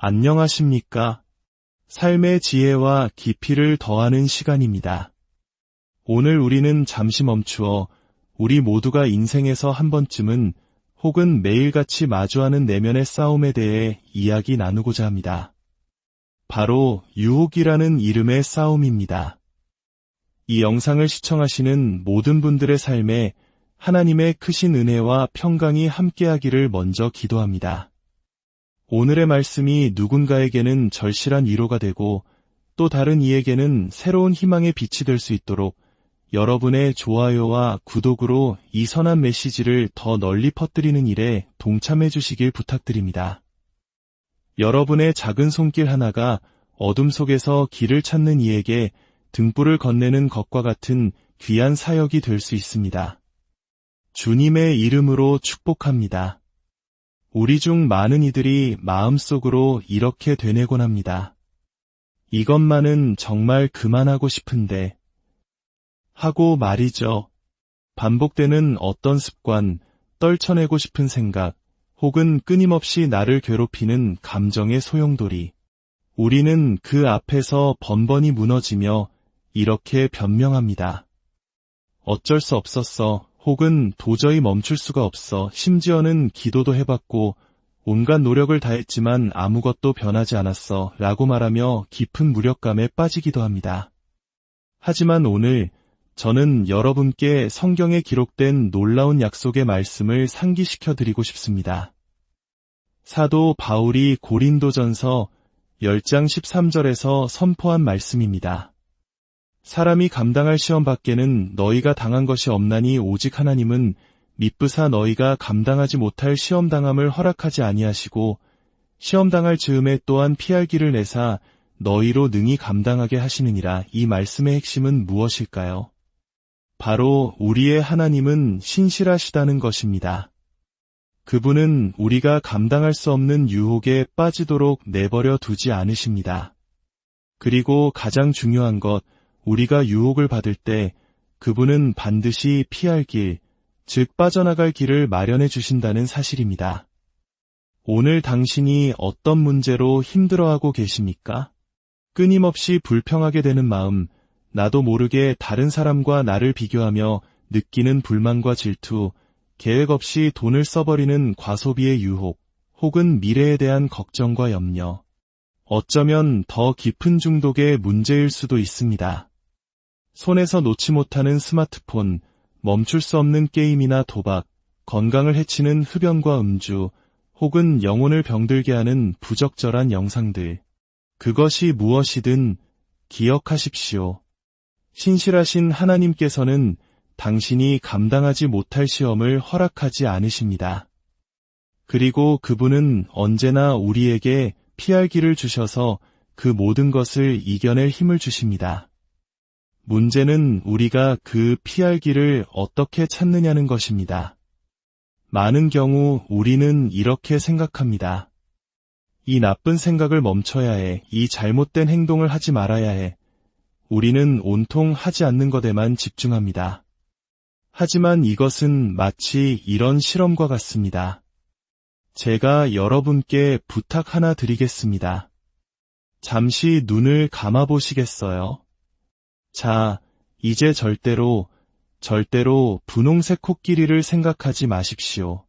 안녕하십니까? 삶의 지혜와 깊이를 더하는 시간입니다. 오늘 우리는 잠시 멈추어 우리 모두가 인생에서 한 번쯤은 혹은 매일같이 마주하는 내면의 싸움에 대해 이야기 나누고자 합니다. 바로 유혹이라는 이름의 싸움입니다. 이 영상을 시청하시는 모든 분들의 삶에 하나님의 크신 은혜와 평강이 함께하기를 먼저 기도합니다. 오늘의 말씀이 누군가에게는 절실한 위로가 되고 또 다른 이에게는 새로운 희망의 빛이 될 수 있도록 여러분의 좋아요와 구독으로 이 선한 메시지를 더 널리 퍼뜨리는 일에 동참해 주시길 부탁드립니다. 여러분의 작은 손길 하나가 어둠 속에서 길을 찾는 이에게 등불을 건네는 것과 같은 귀한 사역이 될 수 있습니다. 주님의 이름으로 축복합니다. 우리 중 많은 이들이 마음속으로 이렇게 되뇌곤 합니다. 이것만은 정말 그만하고 싶은데 하고 말이죠. 반복되는 어떤 습관, 떨쳐내고 싶은 생각, 혹은 끊임없이 나를 괴롭히는 감정의 소용돌이. 우리는 그 앞에서 번번이 무너지며 이렇게 변명합니다. 어쩔 수 없었어. 혹은 도저히 멈출 수가 없어 심지어는 기도도 해봤고 온갖 노력을 다했지만 아무것도 변하지 않았어 라고 말하며 깊은 무력감에 빠지기도 합니다. 하지만 오늘 저는 여러분께 성경에 기록된 놀라운 약속의 말씀을 상기시켜 드리고 싶습니다. 사도 바울이 고린도전서 10장 13절에서 선포한 말씀입니다. 사람이 감당할 시험 밖에는 너희가 당한 것이 없나니 오직 하나님은 미쁘사 너희가 감당하지 못할 시험 당함을 허락하지 아니하시고 시험 당할 즈음에 또한 피할 길을 내사 너희로 능히 감당하게 하시느니라 이 말씀의 핵심은 무엇일까요? 바로 우리의 하나님은 신실하시다는 것입니다. 그분은 우리가 감당할 수 없는 유혹에 빠지도록 내버려 두지 않으십니다. 그리고 가장 중요한 것, 우리가 유혹을 받을 때 그분은 반드시 피할 길, 즉 빠져나갈 길을 마련해 주신다는 사실입니다. 오늘 당신이 어떤 문제로 힘들어하고 계십니까? 끊임없이 불평하게 되는 마음, 나도 모르게 다른 사람과 나를 비교하며 느끼는 불만과 질투, 계획 없이 돈을 써버리는 과소비의 유혹, 혹은 미래에 대한 걱정과 염려. 어쩌면 더 깊은 중독의 문제일 수도 있습니다. 손에서 놓지 못하는 스마트폰, 멈출 수 없는 게임이나 도박, 건강을 해치는 흡연과 음주, 혹은 영혼을 병들게 하는 부적절한 영상들. 그것이 무엇이든 기억하십시오. 신실하신 하나님께서는 당신이 감당하지 못할 시험을 허락하지 않으십니다. 그리고 그분은 언제나 우리에게 피할 길을 주셔서 그 모든 것을 이겨낼 힘을 주십니다. 문제는 우리가 그 피할 길을 어떻게 찾느냐는 것입니다. 많은 경우 우리는 이렇게 생각합니다. 이 나쁜 생각을 멈춰야 해. 이 잘못된 행동을 하지 말아야 해. 우리는 온통 하지 않는 것에만 집중합니다. 하지만 이것은 마치 이런 실험과 같습니다. 제가 여러분께 부탁 하나 드리겠습니다. 잠시 눈을 감아 보시겠어요? 자, 이제 절대로, 절대로 분홍색 코끼리를 생각하지 마십시오.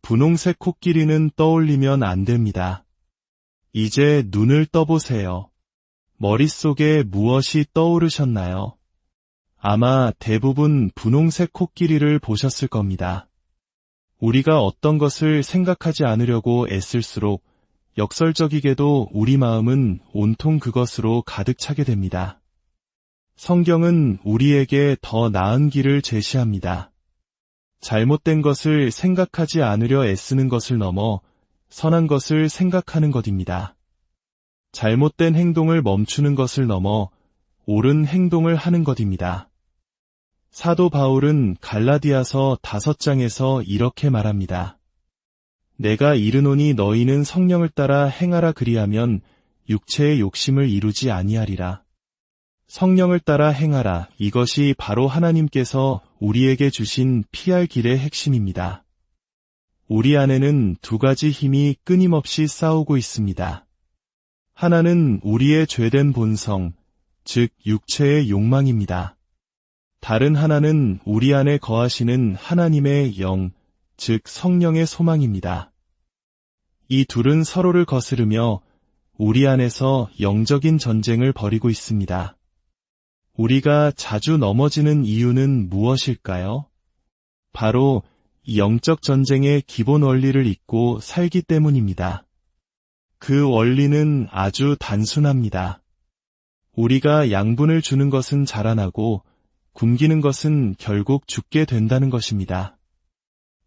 분홍색 코끼리는 떠올리면 안 됩니다. 이제 눈을 떠보세요. 머릿속에 무엇이 떠오르셨나요? 아마 대부분 분홍색 코끼리를 보셨을 겁니다. 우리가 어떤 것을 생각하지 않으려고 애쓸수록 역설적이게도 우리 마음은 온통 그것으로 가득 차게 됩니다. 성경은 우리에게 더 나은 길을 제시합니다. 잘못된 것을 생각하지 않으려 애쓰는 것을 넘어 선한 것을 생각하는 것입니다. 잘못된 행동을 멈추는 것을 넘어 옳은 행동을 하는 것입니다. 사도 바울은 갈라디아서 다섯 장에서 이렇게 말합니다. 내가 이르노니 너희는 성령을 따라 행하라 그리하면 육체의 욕심을 이루지 아니하리라. 성령을 따라 행하라. 이것이 바로 하나님께서 우리에게 주신 피할 길의 핵심입니다. 우리 안에는 두 가지 힘이 끊임없이 싸우고 있습니다. 하나는 우리의 죄된 본성, 즉 육체의 욕망입니다. 다른 하나는 우리 안에 거하시는 하나님의 영, 즉 성령의 소망입니다. 이 둘은 서로를 거스르며 우리 안에서 영적인 전쟁을 벌이고 있습니다. 우리가 자주 넘어지는 이유는 무엇일까요? 바로 영적 전쟁의 기본 원리를 잊고 살기 때문입니다. 그 원리는 아주 단순합니다. 우리가 양분을 주는 것은 자라나고 굶기는 것은 결국 죽게 된다는 것입니다.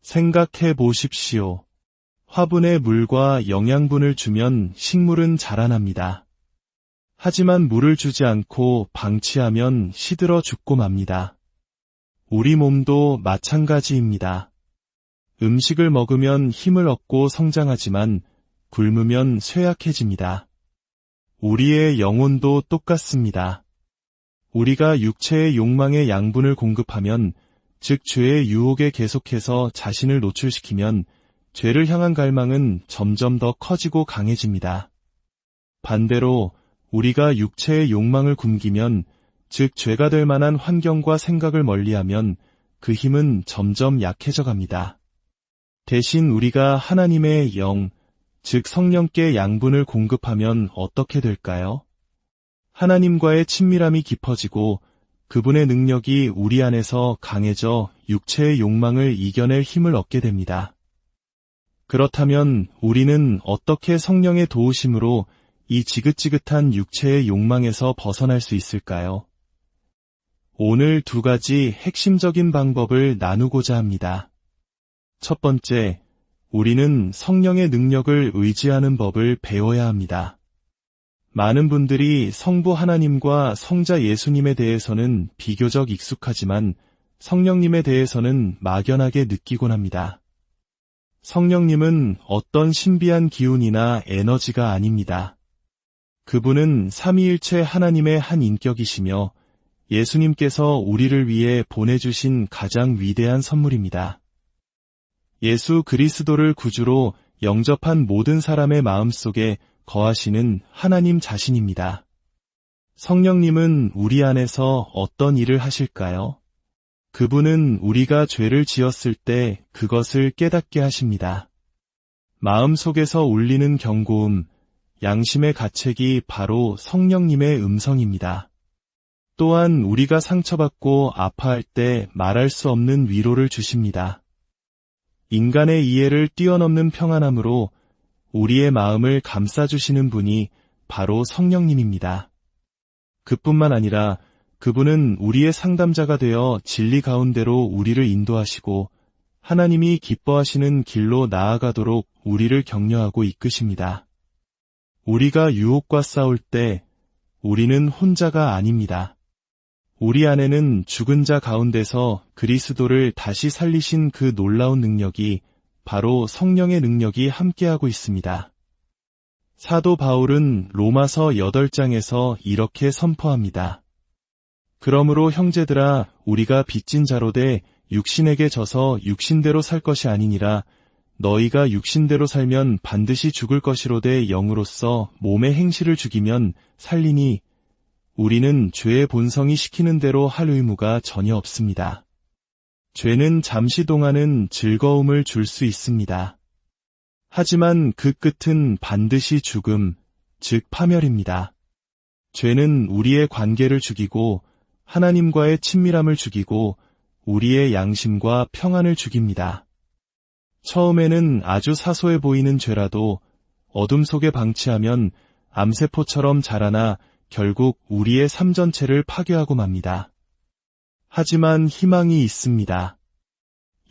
생각해 보십시오. 화분에 물과 영양분을 주면 식물은 자라납니다. 하지만 물을 주지 않고 방치하면 시들어 죽고 맙니다. 우리 몸도 마찬가지입니다. 음식을 먹으면 힘을 얻고 성장하지만 굶으면 쇠약해집니다. 우리의 영혼도 똑같습니다. 우리가 육체의 욕망의 양분을 공급하면, 즉 죄의 유혹에 계속해서 자신을 노출시키면 죄를 향한 갈망은 점점 더 커지고 강해집니다. 반대로 우리가 육체의 욕망을 굶기면, 즉 죄가 될 만한 환경과 생각을 멀리하면 그 힘은 점점 약해져 갑니다. 대신 우리가 하나님의 영, 즉 성령께 양분을 공급하면 어떻게 될까요? 하나님과의 친밀함이 깊어지고 그분의 능력이 우리 안에서 강해져 육체의 욕망을 이겨낼 힘을 얻게 됩니다. 그렇다면 우리는 어떻게 성령의 도우심으로 이 지긋지긋한 육체의 욕망에서 벗어날 수 있을까요? 오늘 두 가지 핵심적인 방법을 나누고자 합니다. 첫 번째, 우리는 성령의 능력을 의지하는 법을 배워야 합니다. 많은 분들이 성부 하나님과 성자 예수님에 대해서는 비교적 익숙하지만 성령님에 대해서는 막연하게 느끼곤 합니다. 성령님은 어떤 신비한 기운이나 에너지가 아닙니다. 그분은 삼위일체 하나님의 한 인격이시며 예수님께서 우리를 위해 보내주신 가장 위대한 선물입니다. 예수 그리스도를 구주로 영접한 모든 사람의 마음 속에 거하시는 하나님 자신입니다. 성령님은 우리 안에서 어떤 일을 하실까요? 그분은 우리가 죄를 지었을 때 그것을 깨닫게 하십니다. 마음 속에서 울리는 경고음, 양심의 가책이 바로 성령님의 음성입니다. 또한 우리가 상처받고 아파할 때 말할 수 없는 위로를 주십니다. 인간의 이해를 뛰어넘는 평안함으로 우리의 마음을 감싸주시는 분이 바로 성령님입니다. 그뿐만 아니라 그분은 우리의 상담자가 되어 진리 가운데로 우리를 인도하시고 하나님이 기뻐하시는 길로 나아가도록 우리를 격려하고 이끄십니다. 우리가 유혹과 싸울 때 우리는 혼자가 아닙니다. 우리 안에는 죽은 자 가운데서 그리스도를 다시 살리신 그 놀라운 능력이 바로 성령의 능력이 함께하고 있습니다. 사도 바울은 로마서 8장에서 이렇게 선포합니다. 그러므로 형제들아 우리가 빚진 자로 돼 육신에게 져서 육신대로 살 것이 아니니라 너희가 육신대로 살면 반드시 죽을 것이로되 영으로서 몸의 행실을 죽이면 살리니 우리는 죄의 본성이 시키는 대로 할 의무가 전혀 없습니다. 죄는 잠시 동안은 즐거움을 줄 수 있습니다. 하지만 그 끝은 반드시 죽음, 즉 파멸입니다. 죄는 우리의 관계를 죽이고 하나님과의 친밀함을 죽이고 우리의 양심과 평안을 죽입니다. 처음에는 아주 사소해 보이는 죄라도 어둠 속에 방치하면 암세포처럼 자라나 결국 우리의 삶 전체를 파괴하고 맙니다. 하지만 희망이 있습니다.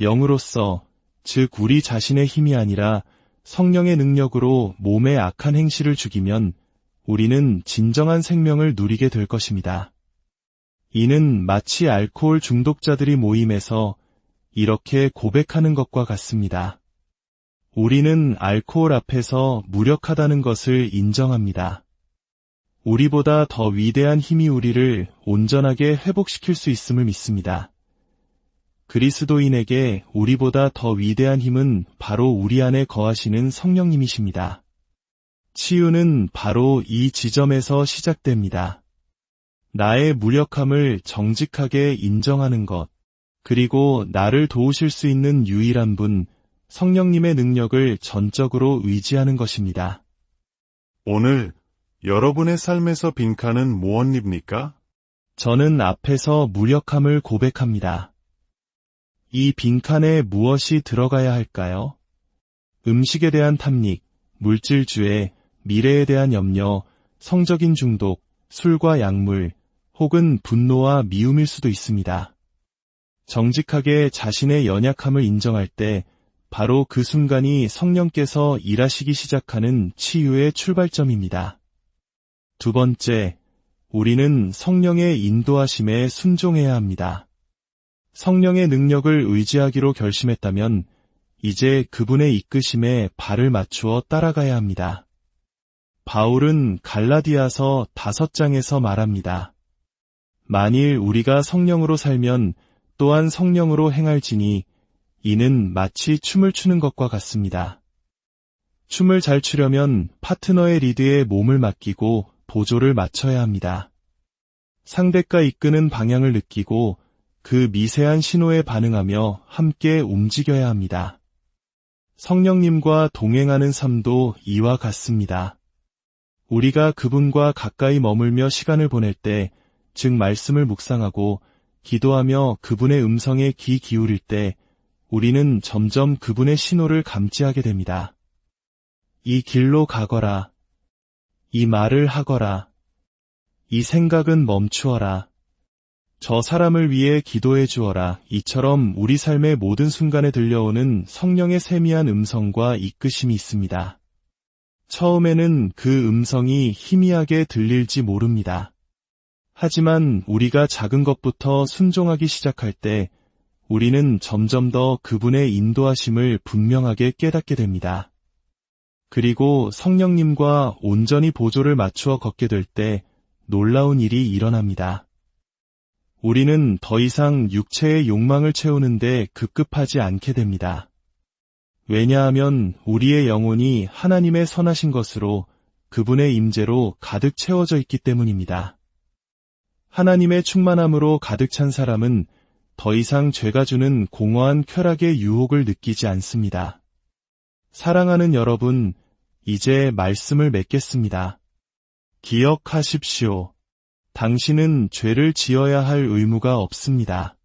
영으로서, 즉 우리 자신의 힘이 아니라 성령의 능력으로 몸의 악한 행실을 죽이면 우리는 진정한 생명을 누리게 될 것입니다. 이는 마치 알코올 중독자들이 모임에서 이렇게 고백하는 것과 같습니다. 우리는 알코올 앞에서 무력하다는 것을 인정합니다. 우리보다 더 위대한 힘이 우리를 온전하게 회복시킬 수 있음을 믿습니다. 그리스도인에게 우리보다 더 위대한 힘은 바로 우리 안에 거하시는 성령님이십니다. 치유는 바로 이 지점에서 시작됩니다. 나의 무력함을 정직하게 인정하는 것, 그리고 나를 도우실 수 있는 유일한 분, 성령님의 능력을 전적으로 의지하는 것입니다. 오늘 여러분의 삶에서 빈칸은 무엇입니까? 저는 앞에서 무력함을 고백합니다. 이 빈칸에 무엇이 들어가야 할까요? 음식에 대한 탐닉, 물질주의, 미래에 대한 염려, 성적인 중독, 술과 약물, 혹은 분노와 미움일 수도 있습니다. 정직하게 자신의 연약함을 인정할 때 바로 그 순간이 성령께서 일하시기 시작하는 치유의 출발점입니다. 두 번째, 우리는 성령의 인도하심에 순종해야 합니다. 성령의 능력을 의지하기로 결심했다면 이제 그분의 이끄심에 발을 맞추어 따라가야 합니다. 바울은 갈라디아서 다섯 장에서 말합니다. 만일 우리가 성령으로 살면 또한 성령으로 행할지니 이는 마치 춤을 추는 것과 같습니다. 춤을 잘 추려면 파트너의 리드에 몸을 맡기고 보조를 맞춰야 합니다. 상대가 이끄는 방향을 느끼고 그 미세한 신호에 반응하며 함께 움직여야 합니다. 성령님과 동행하는 삶도 이와 같습니다. 우리가 그분과 가까이 머물며 시간을 보낼 때, 즉 말씀을 묵상하고 기도하며 그분의 음성에 귀 기울일 때, 우리는 점점 그분의 신호를 감지하게 됩니다. 이 길로 가거라. 이 말을 하거라. 이 생각은 멈추어라. 저 사람을 위해 기도해 주어라. 이처럼 우리 삶의 모든 순간에 들려오는 성령의 세미한 음성과 이끄심이 있습니다. 처음에는 그 음성이 희미하게 들릴지 모릅니다. 하지만 우리가 작은 것부터 순종하기 시작할 때 우리는 점점 더 그분의 인도하심을 분명하게 깨닫게 됩니다. 그리고 성령님과 온전히 보조를 맞추어 걷게 될 때 놀라운 일이 일어납니다. 우리는 더 이상 육체의 욕망을 채우는데 급급하지 않게 됩니다. 왜냐하면 우리의 영혼이 하나님의 선하신 것으로 그분의 임재로 가득 채워져 있기 때문입니다. 하나님의 충만함으로 가득 찬 사람은 더 이상 죄가 주는 공허한 쾌락의 유혹을 느끼지 않습니다. 사랑하는 여러분, 이제 말씀을 맺겠습니다. 기억하십시오. 당신은 죄를 지어야 할 의무가 없습니다.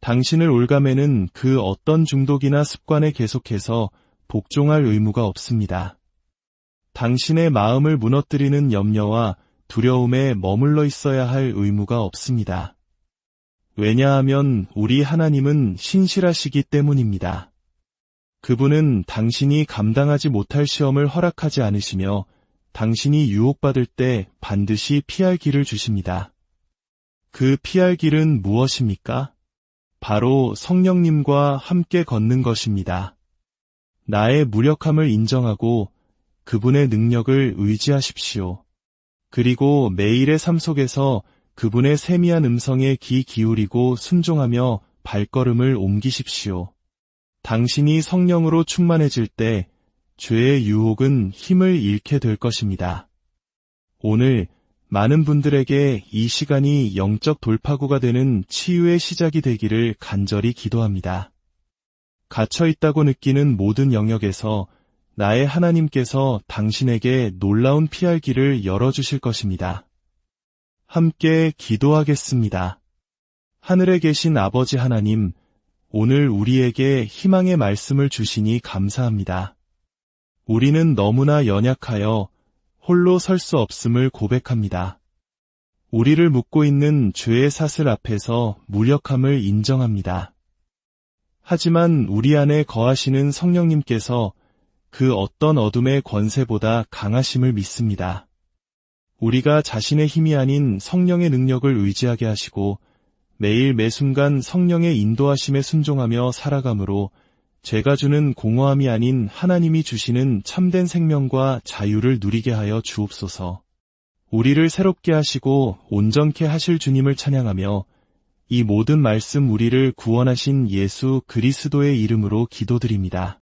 당신을 올가매는 그 어떤 중독이나 습관에 계속해서 복종할 의무가 없습니다. 당신의 마음을 무너뜨리는 염려와 두려움에 머물러 있어야 할 의무가 없습니다. 왜냐하면 우리 하나님은 신실하시기 때문입니다. 그분은 당신이 감당하지 못할 시험을 허락하지 않으시며 당신이 유혹받을 때 반드시 피할 길을 주십니다. 그 피할 길은 무엇입니까? 바로 성령님과 함께 걷는 것입니다. 나의 무력함을 인정하고 그분의 능력을 의지하십시오. 그리고 매일의 삶 속에서 그분의 세미한 음성에 귀 기울이고 순종하며 발걸음을 옮기십시오. 당신이 성령으로 충만해질 때 죄의 유혹은 힘을 잃게 될 것입니다. 오늘 많은 분들에게 이 시간이 영적 돌파구가 되는 치유의 시작이 되기를 간절히 기도합니다. 갇혀 있다고 느끼는 모든 영역에서 나의 하나님께서 당신에게 놀라운 피할 길을 열어주실 것입니다. 함께 기도하겠습니다. 하늘에 계신 아버지 하나님, 오늘 우리에게 희망의 말씀을 주시니 감사합니다. 우리는 너무나 연약하여 홀로 설 수 없음을 고백합니다. 우리를 묶고 있는 죄의 사슬 앞에서 무력함을 인정합니다. 하지만 우리 안에 거하시는 성령님께서 그 어떤 어둠의 권세보다 강하심을 믿습니다. 우리가 자신의 힘이 아닌 성령의 능력을 의지하게 하시고 매일 매순간 성령의 인도하심에 순종하며 살아감으로 죄가 주는 공허함이 아닌 하나님이 주시는 참된 생명과 자유를 누리게 하여 주옵소서. 우리를 새롭게 하시고 온전케 하실 주님을 찬양하며 이 모든 말씀 우리를 구원하신 예수 그리스도의 이름으로 기도드립니다.